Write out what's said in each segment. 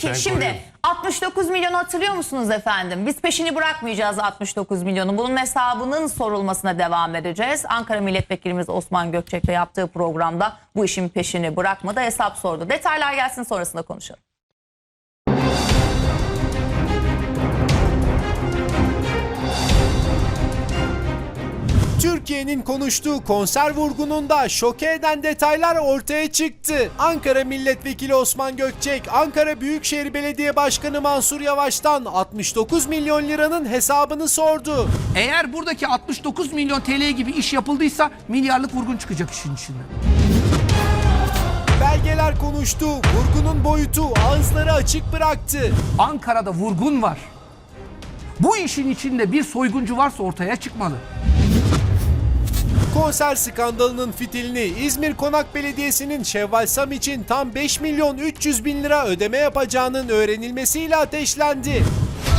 Peki Sen şimdi koruyorsun. 69 milyon hatırlıyor musunuz efendim? Biz peşini bırakmayacağız 69 milyonu. Bunun hesabının sorulmasına devam edeceğiz. Ankara Milletvekilimiz Osman Gökçek'le yaptığı programda bu işin peşini bırakmadı. Hesap sordu. Detaylar gelsin sonrasında konuşalım. Türkiye'nin konuştuğu konser vurgununda şoke eden detaylar ortaya çıktı. Ankara Milletvekili Osman Gökçek, Ankara Büyükşehir Belediye Başkanı Mansur Yavaş'tan 69 milyon liranın hesabını sordu. Eğer buradaki 69 milyon TL gibi iş yapıldıysa milyarlık vurgun çıkacak işin içinden. Belgeler konuştu, vurgunun boyutu ağızları açık bıraktı. Ankara'da vurgun var. Bu işin içinde bir soyguncu varsa ortaya çıkmalı. Konser skandalının fitilini İzmir Konak Belediyesi'nin Şevval Sam için tam 5 milyon 300 bin lira ödeme yapacağının öğrenilmesiyle ateşlendi.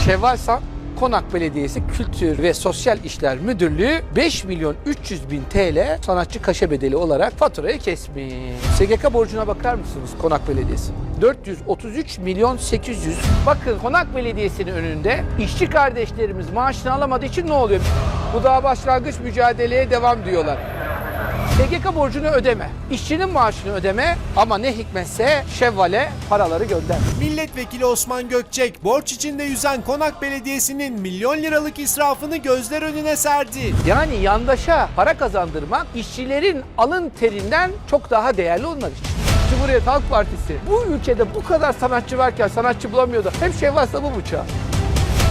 Şevval Sam, Konak Belediyesi Kültür ve Sosyal İşler Müdürlüğü 5 milyon 300 bin TL sanatçı kaşe bedeli olarak faturayı kesmiş. SGK borcuna bakar mısınız Konak Belediyesi? 433 milyon 800. Bakın Konak Belediyesi'nin önünde işçi kardeşlerimiz maaşını alamadığı için ne oluyor? Bu daha başlangıç mücadeleye devam diyorlar. SGK borcunu ödeme, işçinin maaşını ödeme ama ne hikmetse Şevval'e paraları gönder. Milletvekili Osman Gökçek borç içinde yüzen Konak Belediyesi'nin milyon liralık israfını gözler önüne serdi. Yani yandaşa para kazandırmak işçilerin alın terinden çok daha değerli onlar için. Cumhuriyet Halk Partisi bu ülkede bu kadar sanatçı varken sanatçı bulamıyordu. Hep Şevval Sam'ı bıçağı.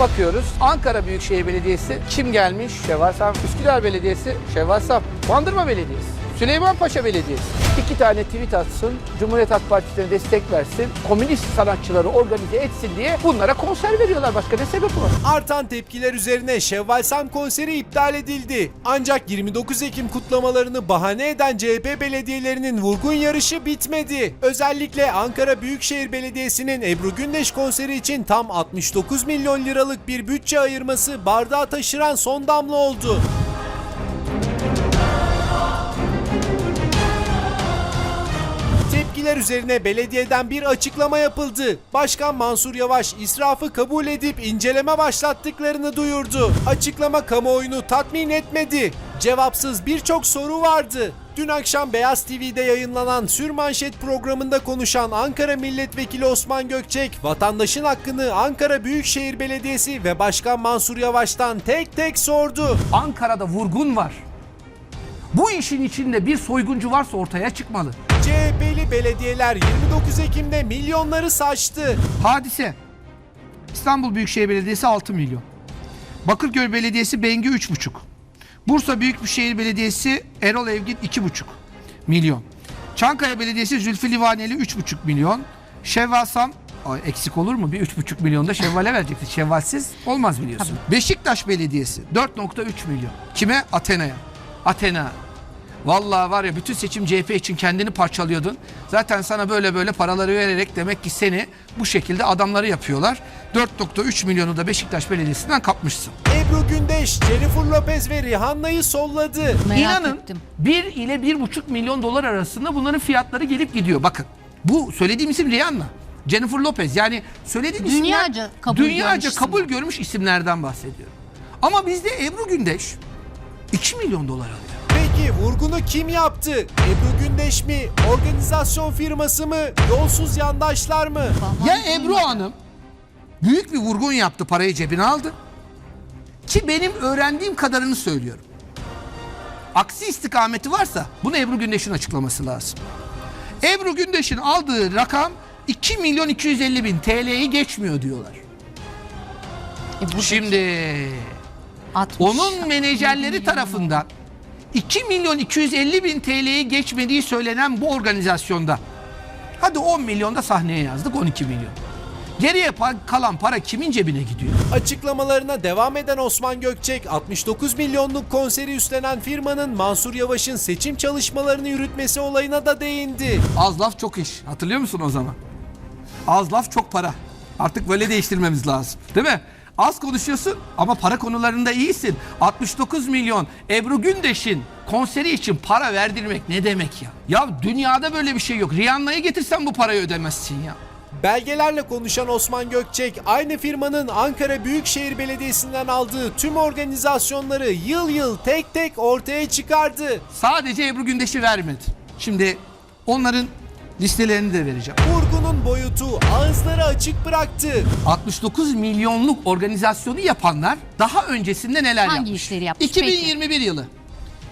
Bakıyoruz Ankara Büyükşehir Belediyesi kim gelmiş? Şevval. Üsküdar Belediyesi Şevval. Bandırma Belediyesi. Süleymanpaşa Belediyesi. İki tane tweet atsın, Cumhuriyet Halk Partisi'ne destek versin, komünist sanatçıları organize etsin diye bunlara konser veriyorlar. Başka ne sebep var? Artan tepkiler üzerine Şevval Sam konseri iptal edildi. Ancak 29 Ekim kutlamalarını bahane eden CHP belediyelerinin vurgun yarışı bitmedi. Özellikle Ankara Büyükşehir Belediyesi'nin Ebru Gündeş konseri için tam 69 milyon liralık bir bütçe ayırması bardağı taşıran son damla oldu. Tepkiler üzerine belediyeden bir açıklama yapıldı. Başkan Mansur Yavaş israfı kabul edip inceleme başlattıklarını duyurdu. Açıklama kamuoyunu tatmin etmedi. Cevapsız birçok soru vardı. Dün akşam Beyaz TV'de yayınlanan Sürmanşet programında konuşan Ankara Milletvekili Osman Gökçek, vatandaşın hakkını Ankara Büyükşehir Belediyesi ve Başkan Mansur Yavaş'tan tek tek sordu. Ankara'da vurgun var. Bu işin içinde bir soyguncu varsa ortaya çıkmalı. CHP'li belediyeler 29 Ekim'de milyonları saçtı. Hadise. İstanbul Büyükşehir Belediyesi 6 milyon. Bakırköy Belediyesi Bengi 3,5. Bursa Büyükşehir Belediyesi Erol Evgin 2,5 milyon. Çankaya Belediyesi Zülfü Livaneli 3,5 milyon. Şevvalsam Ay, eksik olur mu? Bir 3,5 milyon da Şevval'e verecekti. Şevvalsiz olmaz biliyorsun. Beşiktaş Belediyesi 4,3 milyon. Kime? Athena'ya. Athena. Vallahi var ya bütün seçim CHP için kendini parçalıyordun. Zaten sana böyle böyle paraları vererek demek ki seni bu şekilde adamları yapıyorlar. 4.3 milyonu da Beşiktaş Belediyesi'nden kapmışsın. Ebru Gündeş, Jennifer Lopez ve Rihanna'yı solladı. Merak İnanın ettim. 1 ile 1,5 milyon dolar arasında bunların fiyatları gelip gidiyor. Bakın bu söylediğim isim Rihanna. Jennifer Lopez yani söylediğim Dünyaca isimler kabul dünyaca görmüş kabul görmüş isimlerden bahsediyorum. Ama bizde Ebru Gündeş 2 milyon dolar alıyor. Peki vurgunu kim yaptı? Ebru Gündeş mi? Organizasyon firması mı? Yolsuz yandaşlar mı? Ya Ebru Hanım büyük bir vurgun yaptı parayı cebine aldı. Ki benim öğrendiğim kadarını söylüyorum. Aksi istikameti varsa bunu Ebru Gündeş'in açıklaması lazım. Ebru Gündeş'in aldığı rakam 2 milyon 250 bin TL'yi geçmiyor diyorlar. E bu Şimdi 60. onun menajerleri tarafından 2 milyon 250 bin TL'yi geçmediği söylenen bu organizasyonda hadi 10 milyon da sahneye yazdık 12 milyon. Geriye kalan para kimin cebine gidiyor? Açıklamalarına devam eden Osman Gökçek, 69 milyonluk konseri üstlenen firmanın Mansur Yavaş'ın seçim çalışmalarını yürütmesi olayına da değindi. Az laf çok iş. Hatırlıyor musun o zaman? Az laf çok para. Artık böyle değiştirmemiz lazım. Değil mi? Az konuşuyorsun ama para konularında iyisin. 69 milyon Ebru Gündeş'in konseri için para verdirmek ne demek ya? Ya dünyada böyle bir şey yok. Rihanna'yı getirsen bu parayı ödemezsin ya. Belgelerle konuşan Osman Gökçek aynı firmanın Ankara Büyükşehir Belediyesi'nden aldığı tüm organizasyonları yıl yıl tek tek ortaya çıkardı. Sadece Ebru Gündeş'i vermedi. Şimdi onların listelerini de vereceğim. Vurgunun boyutu ağızları açık bıraktı. 69 milyonluk organizasyonu yapanlar daha öncesinde neler Hangi yapmış? işleri yapmış? 2021 yılı.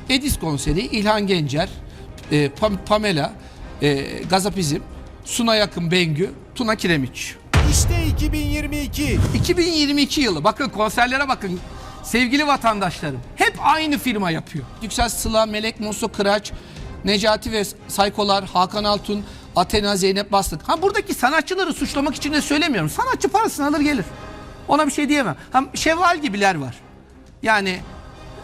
Edis konseri, İlhan Gencer, e, Pam- Pamela, e, Gazapizm, Suna Yakın Bengü, Tuna Kiremiç. İşte 2022. 2022 yılı bakın konserlere bakın sevgili vatandaşlarım hep aynı firma yapıyor. Yüksel Sıla, Melek Mosso Kıraç, Necati ve Saykolar, Hakan Altun, Athena, Zeynep Bastık. Ha buradaki sanatçıları suçlamak için de söylemiyorum. Sanatçı parasını alır gelir. Ona bir şey diyemem. Ha, Şevval gibiler var. Yani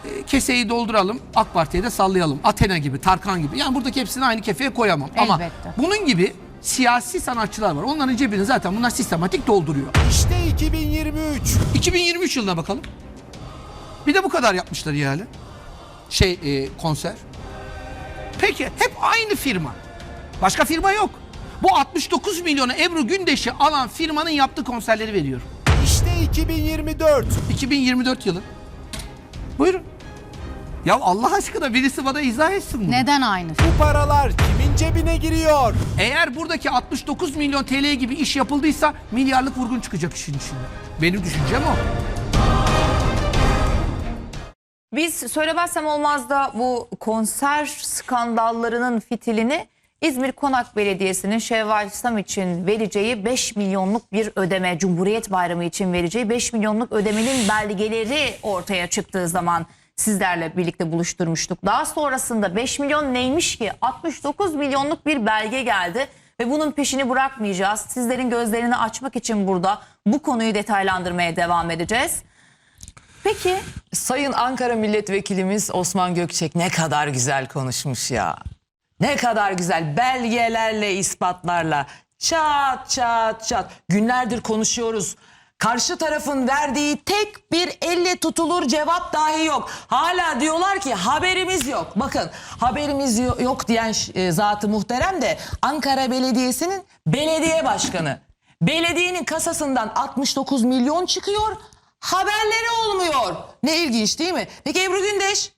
e, keseyi dolduralım, AK Parti'ye de sallayalım. Athena gibi, Tarkan gibi. Yani buradaki hepsini aynı kefeye koyamam. Ama Elbette. bunun gibi siyasi sanatçılar var. Onların cebini zaten bunlar sistematik dolduruyor. İşte 2023. 2023 yılına bakalım. Bir de bu kadar yapmışlar yani. Şey e, konser. Peki hep aynı firma. Başka firma yok. Bu 69 milyonu Ebru Gündeş'i alan firmanın yaptığı konserleri veriyor. İşte 2024. 2024 yılı. Buyurun. Ya Allah aşkına birisi bana izah etsin bunu. Neden aynısı? Bu paralar kimin cebine giriyor? Eğer buradaki 69 milyon TL gibi iş yapıldıysa milyarlık vurgun çıkacak işin içinde. Benim düşüncem o. Biz söylemezsem olmaz da bu konser skandallarının fitilini İzmir Konak Belediyesi'nin Şevval Sam için vereceği 5 milyonluk bir ödeme, Cumhuriyet Bayramı için vereceği 5 milyonluk ödemenin belgeleri ortaya çıktığı zaman sizlerle birlikte buluşturmuştuk. Daha sonrasında 5 milyon neymiş ki 69 milyonluk bir belge geldi ve bunun peşini bırakmayacağız. Sizlerin gözlerini açmak için burada bu konuyu detaylandırmaya devam edeceğiz. Peki Sayın Ankara Milletvekilimiz Osman Gökçek ne kadar güzel konuşmuş ya. Ne kadar güzel belgelerle, ispatlarla. Çat çat çat. Günlerdir konuşuyoruz. Karşı tarafın verdiği tek bir elle tutulur cevap dahi yok. Hala diyorlar ki haberimiz yok. Bakın haberimiz yo- yok diyen e, zatı muhterem de Ankara Belediyesi'nin belediye başkanı. Belediyenin kasasından 69 milyon çıkıyor. Haberleri olmuyor. Ne ilginç değil mi? Peki Ebru Gündeş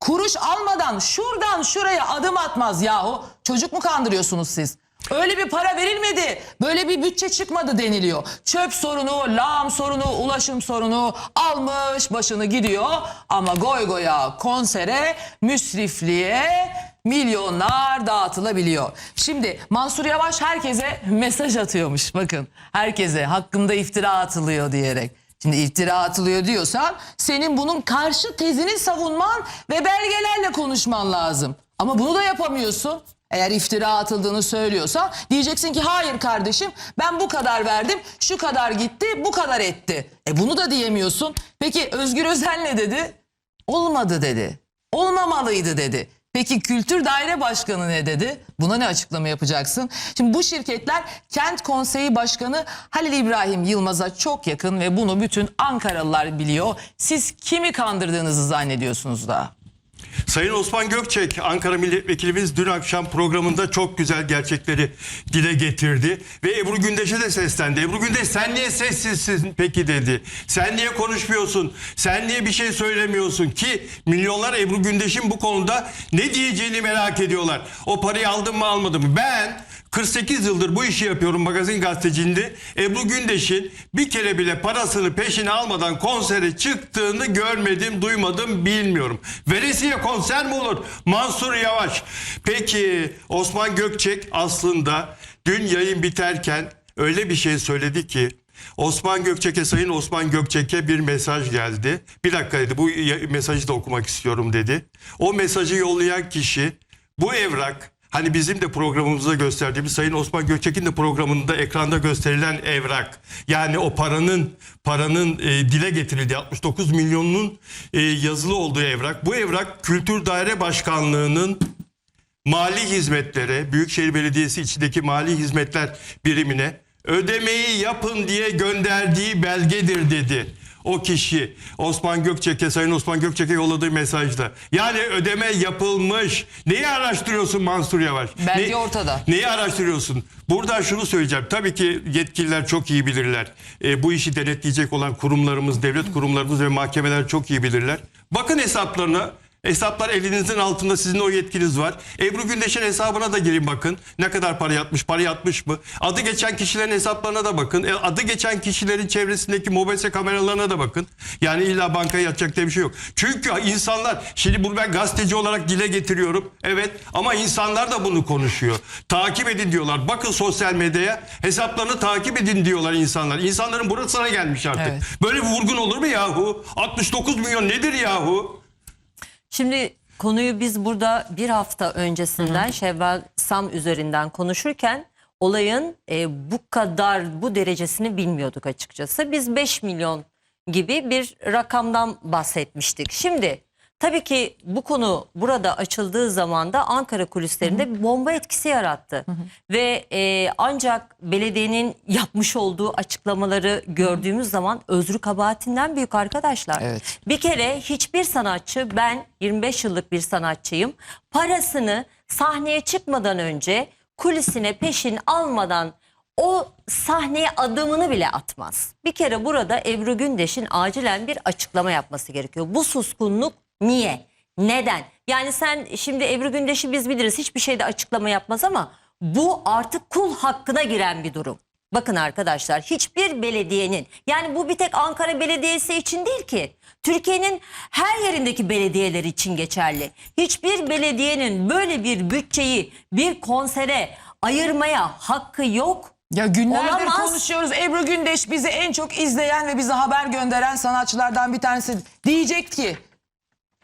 kuruş almadan şuradan şuraya adım atmaz yahu. Çocuk mu kandırıyorsunuz siz? Öyle bir para verilmedi. Böyle bir bütçe çıkmadı deniliyor. Çöp sorunu, lağım sorunu, ulaşım sorunu almış başını gidiyor. Ama goy goya konsere, müsrifliğe milyonlar dağıtılabiliyor. Şimdi Mansur Yavaş herkese mesaj atıyormuş bakın. Herkese hakkımda iftira atılıyor diyerek. Şimdi iftira atılıyor diyorsan senin bunun karşı tezini savunman ve belgelerle konuşman lazım. Ama bunu da yapamıyorsun. Eğer iftira atıldığını söylüyorsan diyeceksin ki hayır kardeşim ben bu kadar verdim şu kadar gitti bu kadar etti. E bunu da diyemiyorsun. Peki Özgür Özel ne dedi? Olmadı dedi. Olmamalıydı dedi. Peki Kültür Daire Başkanı ne dedi? Buna ne açıklama yapacaksın? Şimdi bu şirketler Kent Konseyi Başkanı Halil İbrahim Yılmaz'a çok yakın ve bunu bütün Ankaralılar biliyor. Siz kimi kandırdığınızı zannediyorsunuz da? Sayın Osman Gökçek, Ankara Milletvekilimiz dün akşam programında çok güzel gerçekleri dile getirdi. Ve Ebru Gündeş'e de seslendi. Ebru Gündeş sen niye sessizsin peki dedi. Sen niye konuşmuyorsun? Sen niye bir şey söylemiyorsun? Ki milyonlar Ebru Gündeş'in bu konuda ne diyeceğini merak ediyorlar. O parayı aldın mı almadın mı? Ben 48 yıldır bu işi yapıyorum magazin gazetecinde. Ebru Gündeş'in bir kere bile parasını peşine almadan konsere çıktığını görmedim, duymadım, bilmiyorum. Veresiye konser mi olur? Mansur Yavaş. Peki Osman Gökçek aslında dün yayın biterken öyle bir şey söyledi ki Osman Gökçek'e Sayın Osman Gökçek'e bir mesaj geldi. Bir dakika dedi bu mesajı da okumak istiyorum dedi. O mesajı yollayan kişi bu evrak Hani bizim de programımızda gösterdiğimiz Sayın Osman Gökçek'in de programında ekranda gösterilen evrak. Yani o paranın paranın e, dile getirildiği 69 milyonun e, yazılı olduğu evrak. Bu evrak Kültür Daire Başkanlığı'nın mali hizmetlere, Büyükşehir Belediyesi içindeki mali hizmetler birimine ödemeyi yapın diye gönderdiği belgedir dedi. O kişi Osman Gökçek'e Sayın Osman Gökçek'e yolladığı mesajda. Yani ödeme yapılmış. Neyi araştırıyorsun Mansur Yavaş? Belge Ne- ortada. Neyi araştırıyorsun? Buradan şunu söyleyeceğim. Tabii ki yetkililer çok iyi bilirler. E, bu işi denetleyecek olan kurumlarımız, devlet kurumlarımız ve mahkemeler çok iyi bilirler. Bakın hesaplarına. Hesaplar elinizin altında sizin o yetkiniz var. Ebru Gündeş'in hesabına da girin bakın. Ne kadar para yatmış, para yatmış mı? Adı geçen kişilerin hesaplarına da bakın. E, adı geçen kişilerin çevresindeki mobese kameralarına da bakın. Yani illa bankaya yatacak diye bir şey yok. Çünkü insanlar, şimdi bunu ben gazeteci olarak dile getiriyorum. Evet ama insanlar da bunu konuşuyor. Takip edin diyorlar. Bakın sosyal medyaya hesaplarını takip edin diyorlar insanlar. İnsanların burasına gelmiş artık. Evet. Böyle bir vurgun olur mu yahu? 69 milyon nedir yahu? Şimdi konuyu biz burada bir hafta öncesinden Şevval Sam üzerinden konuşurken olayın e, bu kadar bu derecesini bilmiyorduk açıkçası. Biz 5 milyon gibi bir rakamdan bahsetmiştik. Şimdi tabii ki bu konu burada açıldığı zaman da Ankara kulislerinde bir bomba etkisi yarattı. Ve e, ancak belediyenin yapmış olduğu açıklamaları gördüğümüz zaman özrü kabahatinden büyük arkadaşlar. Evet. Bir kere hiçbir sanatçı ben 25 yıllık bir sanatçıyım parasını sahneye çıkmadan önce kulisine peşin almadan o sahneye adımını bile atmaz. Bir kere burada Ebru Gündeş'in acilen bir açıklama yapması gerekiyor. Bu suskunluk niye? Neden? Yani sen şimdi Ebru Gündeş'i biz biliriz hiçbir şeyde açıklama yapmaz ama bu artık kul hakkına giren bir durum. Bakın arkadaşlar hiçbir belediyenin yani bu bir tek Ankara Belediyesi için değil ki. Türkiye'nin her yerindeki belediyeler için geçerli. Hiçbir belediyenin böyle bir bütçeyi bir konsere ayırmaya hakkı yok. Ya günlerdir Olamaz. konuşuyoruz. Ebru Gündeş bizi en çok izleyen ve bize haber gönderen sanatçılardan bir tanesi. Diyecek ki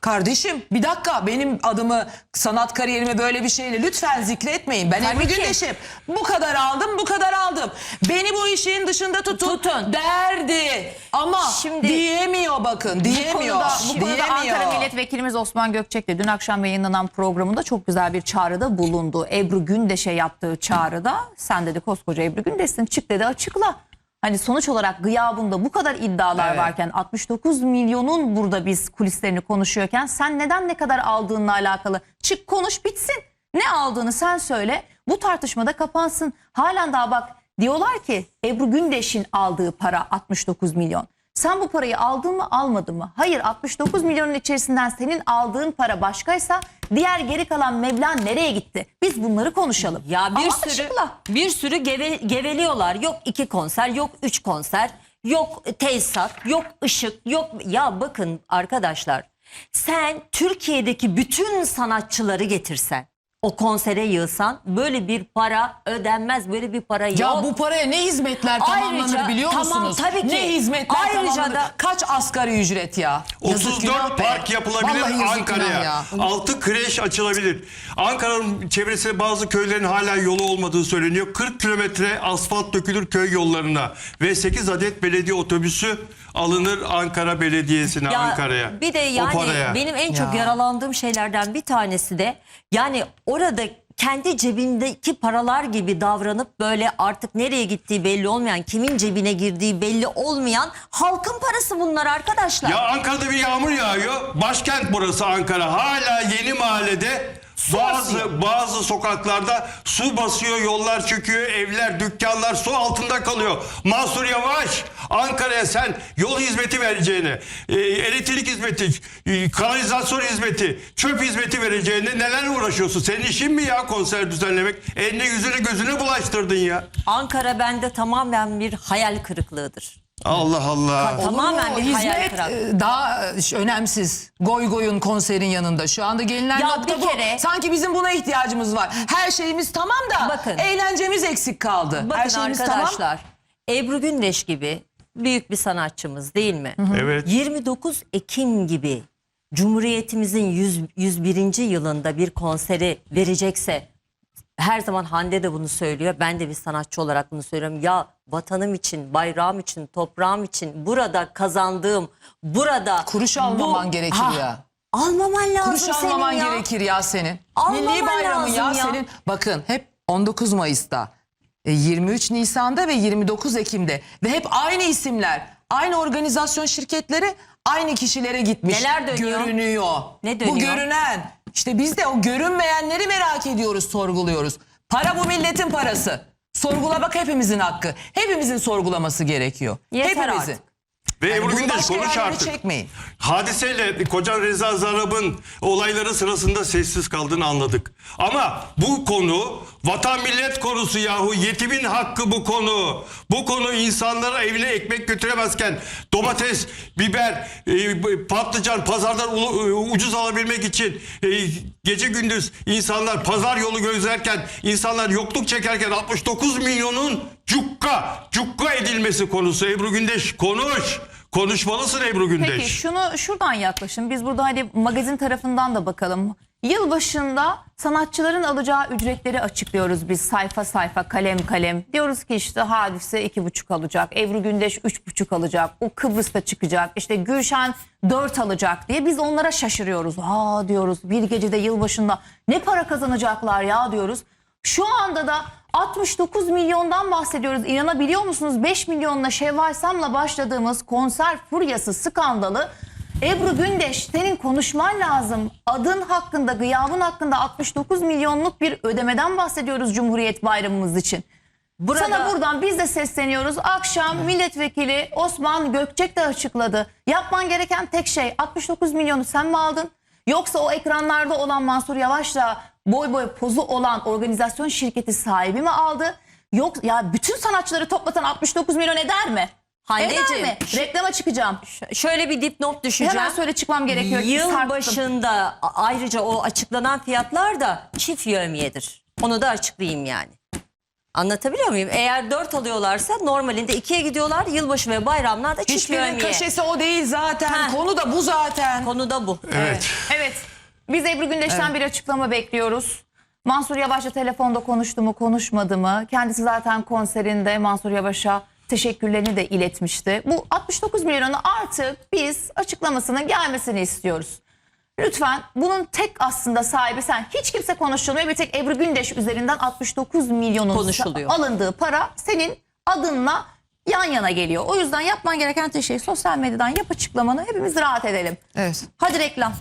Kardeşim bir dakika benim adımı sanat kariyerimi böyle bir şeyle lütfen zikretmeyin. Ben Tabii Ebru ki. Gündeş'im. Bu kadar aldım bu kadar aldım. Beni bu işin dışında tutun, Tutun. derdi. Ama Şimdi- diyemiyor bakın diyemiyor. konuda, bu konuda diyemiyor. Ankara Milletvekilimiz Osman Gökçek de dün akşam yayınlanan programında çok güzel bir çağrıda bulundu. Ebru Gündeş'e yaptığı çağrıda sen dedi koskoca Ebru Gündeş'sin çık dedi açıkla. Hani sonuç olarak gıyabında bu kadar iddialar Evet. varken 69 milyonun burada biz kulislerini konuşuyorken sen neden ne kadar aldığınla alakalı çık konuş bitsin. Ne aldığını sen söyle bu tartışmada kapansın. Halen daha bak diyorlar ki Ebru Gündeş'in aldığı para 69 milyon. Sen bu parayı aldın mı almadın mı? Hayır 69 milyonun içerisinden senin aldığın para başkaysa diğer geri kalan meblağ nereye gitti? Biz bunları konuşalım. Ya bir Ama sürü açıkla. bir sürü geve, geveliyorlar. Yok iki konser, yok üç konser, yok tesisat, yok ışık, yok ya bakın arkadaşlar. Sen Türkiye'deki bütün sanatçıları getirsen, o konsere yığsan böyle bir para ödenmez, böyle bir para yok. Ya bu paraya ne hizmetler tamamlanır Ayrıca- biliyor tamam, musunuz? tabii ki. Ne hizmetler Ayrıca tamamlanır? da- Kaç asgari ücret ya? Yazık günah 34 be. park yapılabilir Vallahi yazık günah Ankara'ya. ya. 6 kreş açılabilir. Ankara'nın çevresinde bazı köylerin hala yolu olmadığı söyleniyor. 40 kilometre asfalt dökülür köy yollarına ve 8 adet belediye otobüsü alınır Ankara Belediyesi'ne Ya Ankara'ya. Bir de O yani paraya. benim en çok Ya. yaralandığım şeylerden bir tanesi de yani orada kendi cebindeki paralar gibi davranıp böyle artık nereye gittiği belli olmayan, kimin cebine girdiği belli olmayan halkın parası bunlar arkadaşlar. Ya Ankara'da bir yağmur yağıyor. Başkent burası Ankara. Hala yeni mahallede bazı bazı sokaklarda su basıyor, yollar çöküyor, evler, dükkanlar su altında kalıyor. Mansur Yavaş Ankara'ya sen yol hizmeti vereceğine, e, elektrik hizmeti, e, kanalizasyon hizmeti, çöp hizmeti vereceğine neler uğraşıyorsun? Senin işin mi ya konser düzenlemek? Eline yüzünü gözünü bulaştırdın ya. Ankara bende tamamen bir hayal kırıklığıdır. Allah Allah. Tamamen bir hayal Hizmet kırıklığı. e, daha e, önemsiz. Goy goyun konserin yanında. Şu anda gelinen Ya nokta bir bu. kere- Sanki bizim buna ihtiyacımız var. Her şeyimiz tamam da Bakın. eğlencemiz eksik kaldı. Bakın Her şeyimiz arkadaşlar Ebru Gündeş gibi büyük bir sanatçımız değil mi? Evet. 29 Ekim gibi Cumhuriyetimizin 100, 101. yılında bir konseri verecekse her zaman Hande de bunu söylüyor. Ben de bir sanatçı olarak bunu söylüyorum. Ya vatanım için, bayrağım için, toprağım için burada kazandığım, burada Kuruş almaman gerekir Ha, ya. Almaman lazım Kuruş senin almaman ya. gerekir ya senin. Almaman Milli bayramı ya, ya. senin. Bakın hep 19 Mayıs'ta, e, 23 Nisan'da ve 29 Ekim'de ve hep aynı isimler. aynı organizasyon şirketleri aynı kişilere gitmiş. Neler dönüyor? Görünüyor. Ne Bu dönüyor? görünen. İşte biz de o görünmeyenleri merak ediyoruz, sorguluyoruz. Para bu milletin parası. Sorgulamak hepimizin hakkı. Hepimizin sorgulaması gerekiyor. Yeter Hepimizin. artık. Ve Yani Ebru Gündeş konuş artık. çekmeyin. Hadiseyle kocan Reza Zarrab'ın olayları sırasında sessiz kaldığını anladık. Ama bu konu vatan millet konusu yahu yetimin hakkı bu konu. Bu konu insanlara evine ekmek götüremezken domates, biber, e, patlıcan pazardan e, ucuz alabilmek için e, gece gündüz insanlar pazar yolu gözlerken insanlar yokluk çekerken 69 milyonun cukka, cukka edilmesi konusu. Ebru Gündeş konuş. Konuşmalısın Ebru Gündeş. Peki şunu şuradan yaklaşın. Biz burada hani magazin tarafından da bakalım. Yılbaşında sanatçıların alacağı ücretleri açıklıyoruz biz sayfa sayfa kalem kalem. Diyoruz ki işte Hadise iki buçuk alacak. Ebru Gündeş üç buçuk alacak. O Kıbrıs'ta çıkacak. İşte Gülşen dört alacak diye biz onlara şaşırıyoruz. Ha diyoruz bir gecede yılbaşında ne para kazanacaklar ya diyoruz. Şu anda da 69 milyondan bahsediyoruz. İnanabiliyor musunuz? 5 milyonla Şevval Sam'la başladığımız konser furyası skandalı Ebru Gündeş senin konuşman lazım. Adın hakkında, gıyabın hakkında 69 milyonluk bir ödemeden bahsediyoruz Cumhuriyet Bayramımız için. Burada Sana buradan biz de sesleniyoruz. Akşam milletvekili Osman Gökçek de açıkladı. Yapman gereken tek şey 69 milyonu sen mi aldın? Yoksa o ekranlarda olan Mansur Yavaş'la boy boy pozu olan organizasyon şirketi sahibi mi aldı? Yok ya bütün sanatçıları toplatan 69 milyon eder mi? Eder mi? Reklama çıkacağım. şöyle bir dipnot düşeceğim. Hemen söyle çıkmam gerekiyor. Yıl Sarktım. başında a- ayrıca o açıklanan fiyatlar da çift yövmiyedir. Onu da açıklayayım yani. Anlatabiliyor muyum? Eğer 4 alıyorlarsa normalinde 2'ye gidiyorlar. Yılbaşı ve bayramlarda çift Hiçbirinin yövmiye. kaşesi o değil zaten. Ha. Konu da bu zaten. Konu da bu. Evet. Evet. Biz Ebru Gündeş'ten bir açıklama bekliyoruz. Mansur Yavaş'la telefonda konuştu mu konuşmadı mı? Kendisi zaten konserinde Mansur Yavaş'a teşekkürlerini de iletmişti. Bu 69 milyonu artık biz açıklamasının gelmesini istiyoruz. Lütfen bunun tek aslında sahibi sen. Hiç kimse konuşulmuyor. Bir tek Ebru Gündeş üzerinden 69 milyonun alındığı para senin adınla yan yana geliyor. O yüzden yapman gereken tek şey sosyal medyadan yap açıklamanı hepimiz rahat edelim. Evet. Hadi reklam.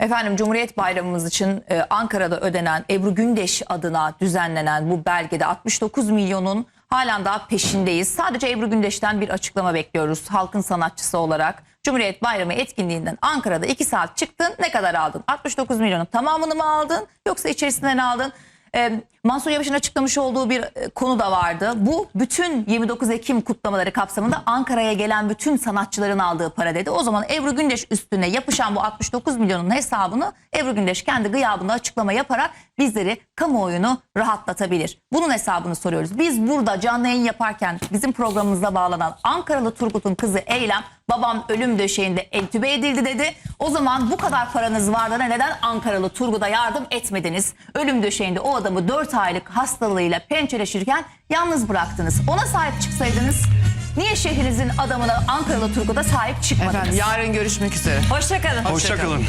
Efendim Cumhuriyet Bayramımız için e, Ankara'da ödenen Ebru Gündeş adına düzenlenen bu belgede 69 milyonun halen daha peşindeyiz. Sadece Ebru Gündeş'ten bir açıklama bekliyoruz halkın sanatçısı olarak. Cumhuriyet Bayramı etkinliğinden Ankara'da 2 saat çıktın ne kadar aldın? 69 milyonun tamamını mı aldın yoksa içerisinden aldın? E, Mansur Yavaş'ın açıklamış olduğu bir e, konu da vardı. Bu bütün 29 Ekim kutlamaları kapsamında Ankara'ya gelen bütün sanatçıların aldığı para dedi. O zaman Ebru Gündeş üstüne yapışan bu 69 milyonun hesabını Ebru Gündeş kendi gıyabında açıklama yaparak bizleri kamuoyunu rahatlatabilir. Bunun hesabını soruyoruz. Biz burada canlı yayın yaparken bizim programımıza bağlanan Ankaralı Turgut'un kızı Eylem babam ölüm döşeğinde entübe edildi dedi. O zaman bu kadar paranız vardı da neden Ankaralı Turgut'a yardım etmediniz? Ölüm döşeğinde o adamı 4 aylık hastalığıyla pençeleşirken yalnız bıraktınız. Ona sahip çıksaydınız niye şehrinizin adamına Ankaralı Turgut'a sahip çıkmadınız? Efendim yarın görüşmek üzere. Hoşçakalın. Hoşçakalın.